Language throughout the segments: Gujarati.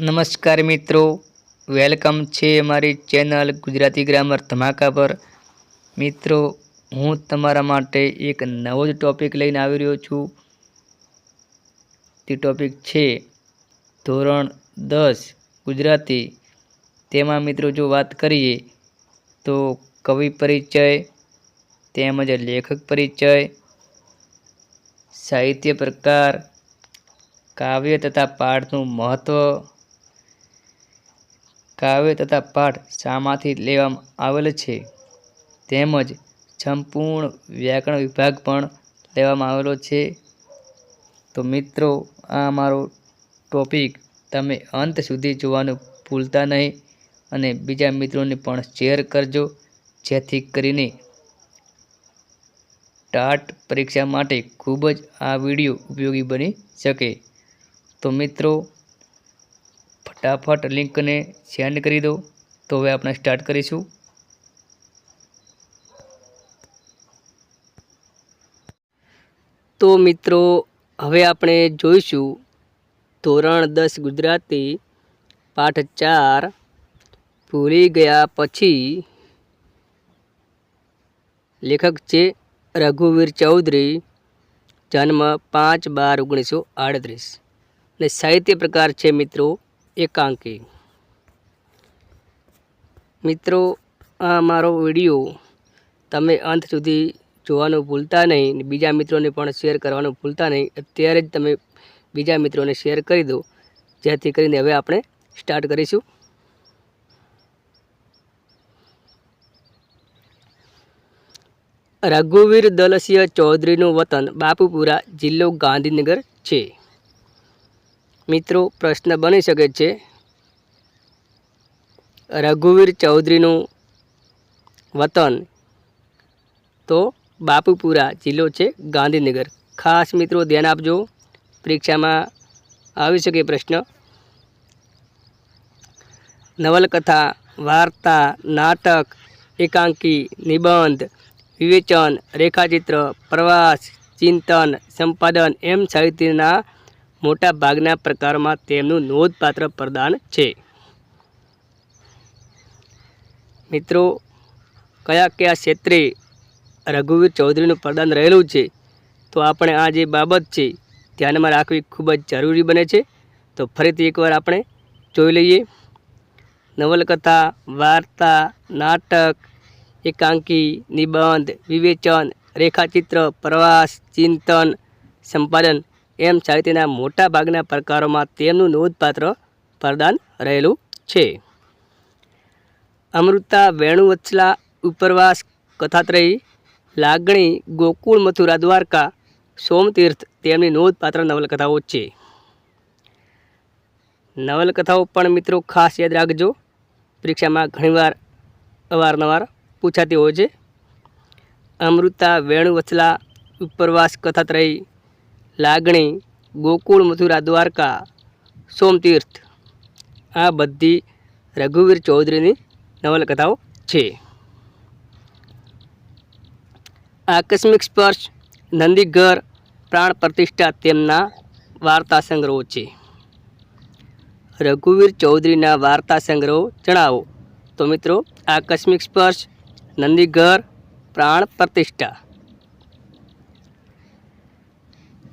નમસ્કાર મિત્રો, વેલકમ છે અમારી ચેનલ ગુજરાતી ગ્રામર ધમાકા પર. મિત્રો, હું તમારા માટે એક નવો જ ટૉપિક લઈને આવી રહ્યો છું. તે ટૉપિક છે ધોરણ દસ, ગુજરાતી. તેમાં મિત્રો જો વાત કરીએ તો કવિ પરિચય, તેમજ લેખક પરિચય, સાહિત્ય પ્રકાર, કાવ્ય તથા પાઠનું મહત્ત્વ કાવ્ય તથા પાઠ શામાંથી લેવામાં આવેલ છે. તેમજ સંપૂર્ણ વ્યાકરણ વિભાગ પણ લેવામાં આવેલો છે. તો મિત્રો, આ મારો ટોપિક તમે અંત સુધી જોવાનું ભૂલતા નહીં અને બીજા મિત્રોને પણ શેર કરજો, જેથી કરીને ટાટ પરીક્ષા માટે ખૂબ જ આ વીડિયો ઉપયોગી બની શકે. તો મિત્રો ફટાફટ લિંકને સેન્ડ કરી દો. તો હવે આપણે સ્ટાર્ટ કરીશું. તો મિત્રો, હવે આપણે જોઈશું ધોરણ દસ ગુજરાતી, પાઠ ચાર, ભૂલી ગયા પછી લેખક છે રઘુવીર ચૌધરી, જન્મ પાંચ બાર ઓગણીસો આડત્રીસ. અને સાહિત્ય પ્રકાર છે મિત્રો એકાંકી. મિત્રો, આ મારો વીડિયો તમે અંત સુધી જોવાનું ભૂલતા નહીં બીજા મિત્રોને પણ શેર કરવાનું ભૂલતા નહીં. અત્યારે જ તમે બીજા મિત્રોને શેર કરી દો. જેથી કરીને હવે આપણે સ્ટાર્ટ કરીશું. રઘુવીર દલસિંહ ચૌધરીનું વતન બાપુપુરા જિલ્લો ગાંધીનગર છે. મિત્રો, પ્રશ્ન બની શકે છે. રઘુવીર ચૌધરીનું વતન તો બાપુપુરા જિલ્લો છે ગાંધીનગર. ખાસ મિત્રો, ધ્યાન આપજો. પરીક્ષામાં આવી શકે પ્રશ્ન. નવલકથા, વાર્તા, નાટક, એકાંકી, નિબંધ, વિવેચન, રેખાચિત્ર, પ્રવાસ, ચિંતન, સંપાદન એમ સાહિત્યના મોટા ભાગના પ્રકારોમાં તેમનું નોંધપાત્ર પ્રદાન છે. મિત્રો, કયા કયા ક્ષેત્રે રઘુવીર ચૌધરીનું પ્રદાન રહેલું છે, તો આપણે આ જે બાબત છે, ધ્યાનમાં રાખવી ખૂબ જ જરૂરી બને છે. તો ફરીથી એકવાર આપણે જોઈ લઈએ. નવલકથા, વાર્તા, નાટક, એકાંકી, નિબંધ, વિવેચન, રેખાચિત્ર, પ્રવાસ, ચિંતન, સંપાદન એમ સાહિત્યના મોટા ભાગના પ્રકારોમાં તેમનું નોંધપાત્ર પ્રદાન રહેલું છે. અમૃતા વેણુવત્સલા ઉપરવાસ કથાત્રયી, લાગણી, ગોકુળ મથુરા દ્વારકા, સોમતીર્થ તેમની નોંધપાત્ર નવલકથાઓ છે. નવલકથાઓ પણ મિત્રો ખાસ યાદ રાખજો. પરીક્ષામાં ઘણીવાર અવારનવાર પૂછાતી હોય છે. અમૃતા વેણુવત્સલા ઉપરવાસ કથાત્રયી લાગણી, ગોકુળ, મથુરા, દ્વારકા, સોમતીર્થ, આ બધી રઘુવીર ચૌધરીની નવલકથાઓ છે. આકસ્મિક સ્પર્શ, નંદીઘર, પ્રાણ પ્રતિષ્ઠા તેમના વાર્તા સંગ્રહો છે. રઘુવીર ચૌધરીના વાર્તા સંગ્રહો જણાવો. તો મિત્રો, આકસ્મિક સ્પર્શ, નંદીઘર, પ્રાણ પ્રતિષ્ઠા.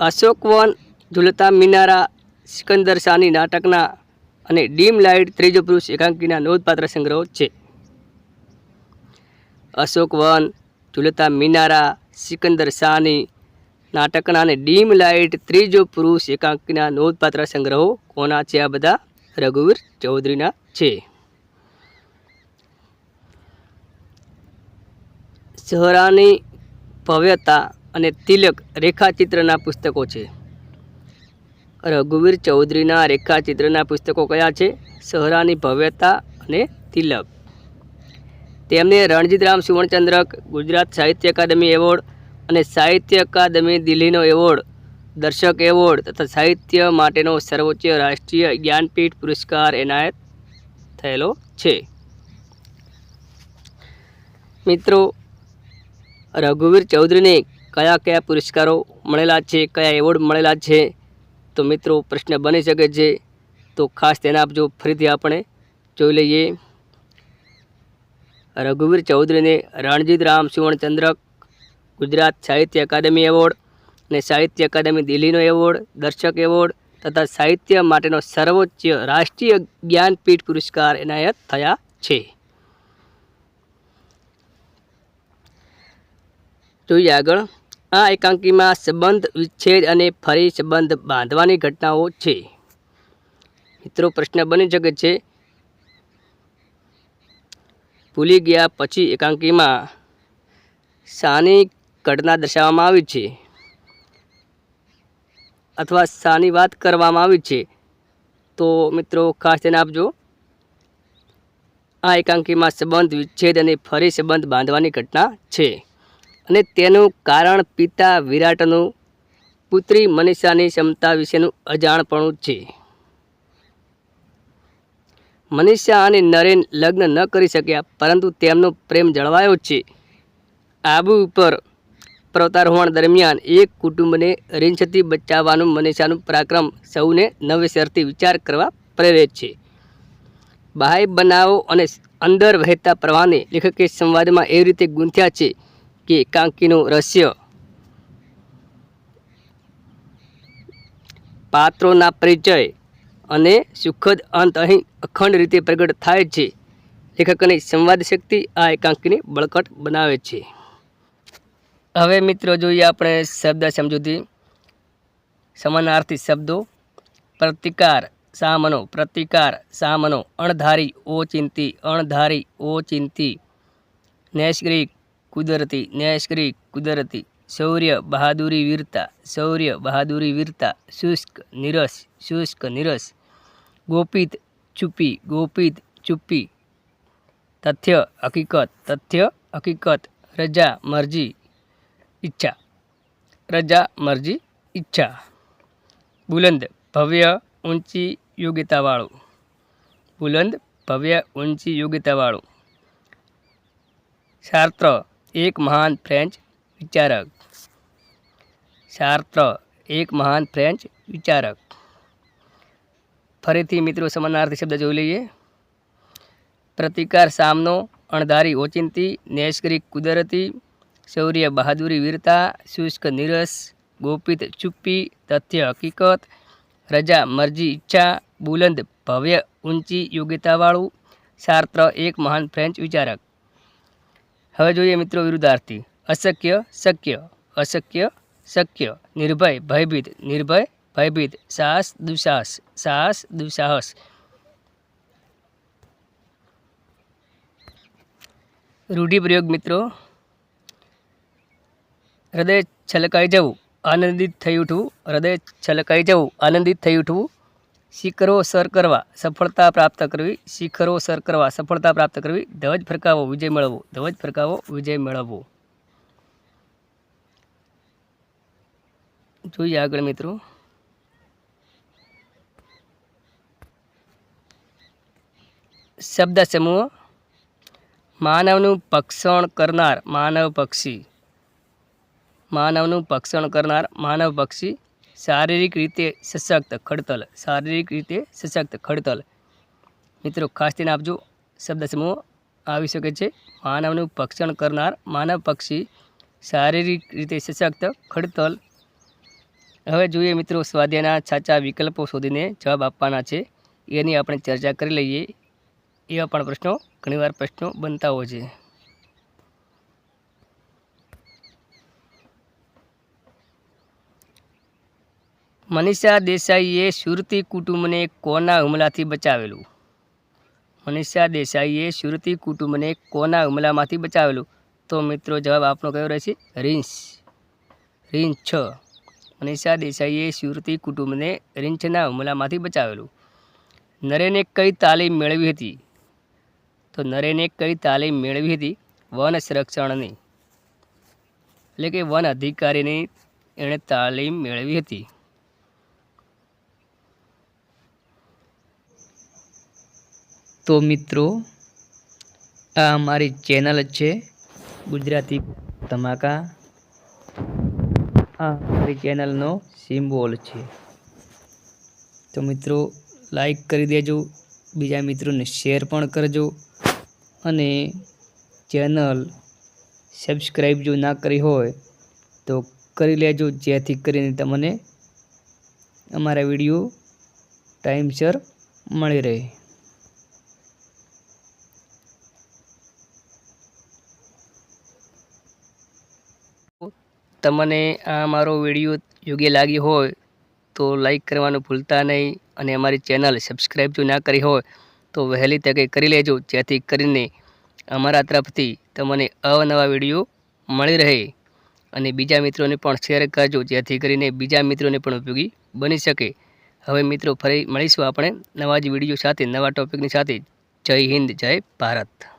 અશોકવન ઝુલતા મિનારા, સિકંદર શાહની નાટકના અને ડીમ લાઇટ ત્રીજો પુરુષ એકાંકીના નોંધપાત્ર સંગ્રહો છે. અશોકવન ઝુલતા મિનારા, સિકંદર શાહની નાટકના અને ડીમ લાઇટ ત્રીજો પુરુષ એકાંકીના નોંધપાત્ર સંગ્રહો કોના છે આ બધા? રઘુવીર ચૌધરીના છે. સહરાની ભવ્યતા અને તિલક રેખાચિત્રના પુસ્તકો છે. રઘુવીર ચૌધરીના રેખાચિત્રના પુસ્તકો કયા છે? સહરાની ભવ્યતા અને તિલક. તેમને રણજીતરામ સુવર્ણચંદ્રક, ગુજરાત સાહિત્ય અકાદમી એવોર્ડ અને સાહિત્ય અકાદમી દિલ્હીનો એવોર્ડ, દર્શક એવોર્ડ તથા સાહિત્ય માટેનો સર્વોચ્ચ રાષ્ટ્રીય જ્ઞાનપીઠ પુરસ્કાર એનાયત થયેલો છે. મિત્રો, રઘુવીર ચૌધરીને કયા કયા પુરસ્કારો મળેલા છે, કયા એવોર્ડ મળેલા છે? તો મિત્રો, પ્રશ્ન બની શકે છે. તો ખાસ તેના આપજો ફરીથી આપણે જોઈ લઈએ. રઘુવીર ચૌધરીને રણજીત રામ સુવર્ણચંદ્રક, ગુજરાત સાહિત્ય અકાદમી એવોર્ડ અને સાહિત્ય અકાદમી દિલ્હીનો એવોર્ડ, દર્શક એવોર્ડ તથા સાહિત્ય માટેનો સર્વોચ્ચ રાષ્ટ્રીય જ્ઞાનપીઠ પુરસ્કાર એનાયત થયા છે. જોઈએ આગળ. આ એકાંકીમાં સંબંધ, વિચ્છેદ અને ફરી સંબંધ બાંધવાની ઘટનાઓ છે. મિત્રો, પ્રશ્ન બની શકે છે. ભૂલી ગયા પછી એકાંકીમાં શાની ઘટના દર્શાવવામાં આવી છે અથવા શાની વાત કરવામાં આવી છે. તો મિત્રો, ખાસ ધ્યાન આપજો. આ એકાંકીમાં સંબંધ, વિચ્છેદ અને ફરી સંબંધ બાંધવાની ઘટના છે. અને તેનું કારણ પિતા વિરાટનું, પુત્રી મનીષાની ક્ષમતા વિશેનું અજાણપણું છે. મનીષા અને નરેન લગ્ન ન કરી શક્યા, પરંતુ તેમનો પ્રેમ જળવાયો છે. આબુ ઉપર પ્રવતારોહણ દરમિયાન એક કુટુંબને રીંછથી બચાવવાનું મનીષાનું પરાક્રમ સૌને નવેસરથી વિચાર કરવા પ્રેરિત છે. બાહ્ય બનાવો અને અંદર વહેતા પ્રવાહને લેખકે સંવાદમાં એવી રીતે ગૂંથ્યા છે. કે એકાંકીનું રહસ્ય પાત્રોના પરિચય અને સુખદ અંત અહીં અખંડ રીતે પ્રગટ થાય છે લેખકની સંવાદ શક્તિ આ એકાંકીને બળકટ બનાવે છે હવે મિત્રો જોઈએ આપણે શબ્દ સમજૂતી સમાનાર્થી શબ્દો પ્રતિકાર સામનો પ્રતિકાર સામનો અણધારી ઓચિંતી અણધારી ઓચિંતી નેશગ્રી કુદરતી નેશગ્રી કુદરતી, શૌર્ય બહાદુરી વીરતા, શૌર્ય બહાદુરી વીરતા, શુષ્ક નિરસ શુષ્ક નિરસ, ગોપિત ચૂપી ગોપિત ચૂપી, તથ્ય હકીકત તથ્ય હકીકત, રજા મરજી, ઈચ્છા, રજા મરજી, ઈચ્છા, બુલંદ ભવ્ય ઊંચી યોગ્યતાવાળું, બુલંદ ભવ્ય ઊંચી યોગ્યતાવાળું, શાસ્ત્ર એક મહાન ફ્રેન્ચ વિચારક શાસ્ત્ર એક મહાન ફ્રેન્ચ વિચારક ફરીથી મિત્રો સમાનાર્થી શબ્દ જોઈ લઈએ. પ્રતિકાર, સામનો, અણધારી, ઓચિંતી નેશકરી કુદરતી, શૌર્ય, બહાદુરી, વીરતા, શુષ્ક, નિરસ, ગોપિત, ચુપ્પી, તથ્ય, હકીકત, રજા, મરજી, ઈચ્છા, બુલંદ, ભવ્ય, ઊંચી, યોગ્યતાવાળું, શાસ્ત્ર, એક મહાન ફ્રેન્ચ વિચારક. હવે જોઈએ મિત્રો વિરુદ્ધાર્થી. અશક્ય, શક્ય અશક્ય, શક્ય, નિર્ભય, ભયભીત નિર્ભય, ભયભીત, સાહસ, દુસાહસ સાહસ, દુસાહસ. રૂઢિપ્રયોગ મિત્રો. હૃદય છલકાઈ જવું, આનંદિત થઈ ઉઠવું, હૃદય છલકાઈ જવું, આનંદિત થઈ ઉઠવું શિખરો સર કરવા, સફળતા પ્રાપ્ત કરવી, શિખરો સર કરવા, સફળતા પ્રાપ્ત કરવી, ધ્વજ ફરકાવો, વિજય મેળવવો, ધ્વજ ફરકાવો, વિજય મેળવવો. જોઈએ આગળ મિત્રો. શબ્દ સમૂહ, માનવનું ભક્ષણ કરનાર માનવ પક્ષી. માનવનું ભક્ષણ કરનાર માનવ પક્ષી શારીરિક રીતે સશક્ત, ખડતલ. શારીરિક રીતે સશક્ત, ખડતલ. મિત્રો ખાસ ધ્યાન આપજો. શબ્દ સમૂહ આવી શકે છે. માનવનું ભક્ષણ કરનાર માનવ પક્ષી શારીરિક રીતે સશક્ત, ખડતલ. હવે જોઈએ મિત્રો, સ્વાધ્યાયના સાચા વિકલ્પો શોધીને જવાબ આપવાના છે. એની આપણે ચર્ચા કરી લઈએ. એવા પણ પ્રશ્નો, ઘણીવાર પ્રશ્નો બનતા હોય છે. મનીષા દેસાઈએ સુરતી કુટુંબને કોના હુમલાથી બચાવેલું? મનીષા દેસાઈએ સુરતી કુટુંબને કોના હુમલામાંથી બચાવેલું? તો મિત્રો, જવાબ આપનો કયો રહેશે? રીંછ. રીંછ. છ મનીષા દેસાઈએ સુરતી કુટુંબને રીંછના હુમલામાંથી બચાવેલું. નરેને કઈ તાલીમ મેળવી હતી? તો નરેને કઈ તાલીમ મેળવી હતી? વન સંરક્ષણની. એટલે કે વન અધિકારીની એણે તાલીમ મેળવી હતી. તો મિત્રો, આ અમારી ચેનલ જ છે, ગુજરાતી ધમાકા. આ અમારી ચેનલનો સિમ્બોલ છે. તો મિત્રો, લાઈક કરી દેજો, બીજા મિત્રોને શેર પણ કરજો અને ચેનલ સબસ્ક્રાઈબ જો ના કરી હોય, તો કરી લેજો, જેથી કરીને તમને અમારા વીડિયો ટાઈમસર મળી રહે. તમને આ મારો વીડિયો યોગ્ય લાગ્યો હોય તો લાઈક કરવાનું ભૂલતા નહીં અને અમારી ચેનલ સબસ્ક્રાઈબ જો ના કરી હોય તો વહેલી તકે કરી લેજો, જેથી કરીને અમારા તરફથી તમને અવનવા વીડિયો મળી રહે અને બીજા મિત્રોને પણ શેર કરજો, જેથી કરીને બીજા મિત્રોને પણ ઉપયોગી બની શકે. હવે મિત્રો, ફરી મળીશું આપણે નવા જ વીડિયો સાથે, નવા ટોપિકની સાથે. જય હિન્દ, જય ભારત.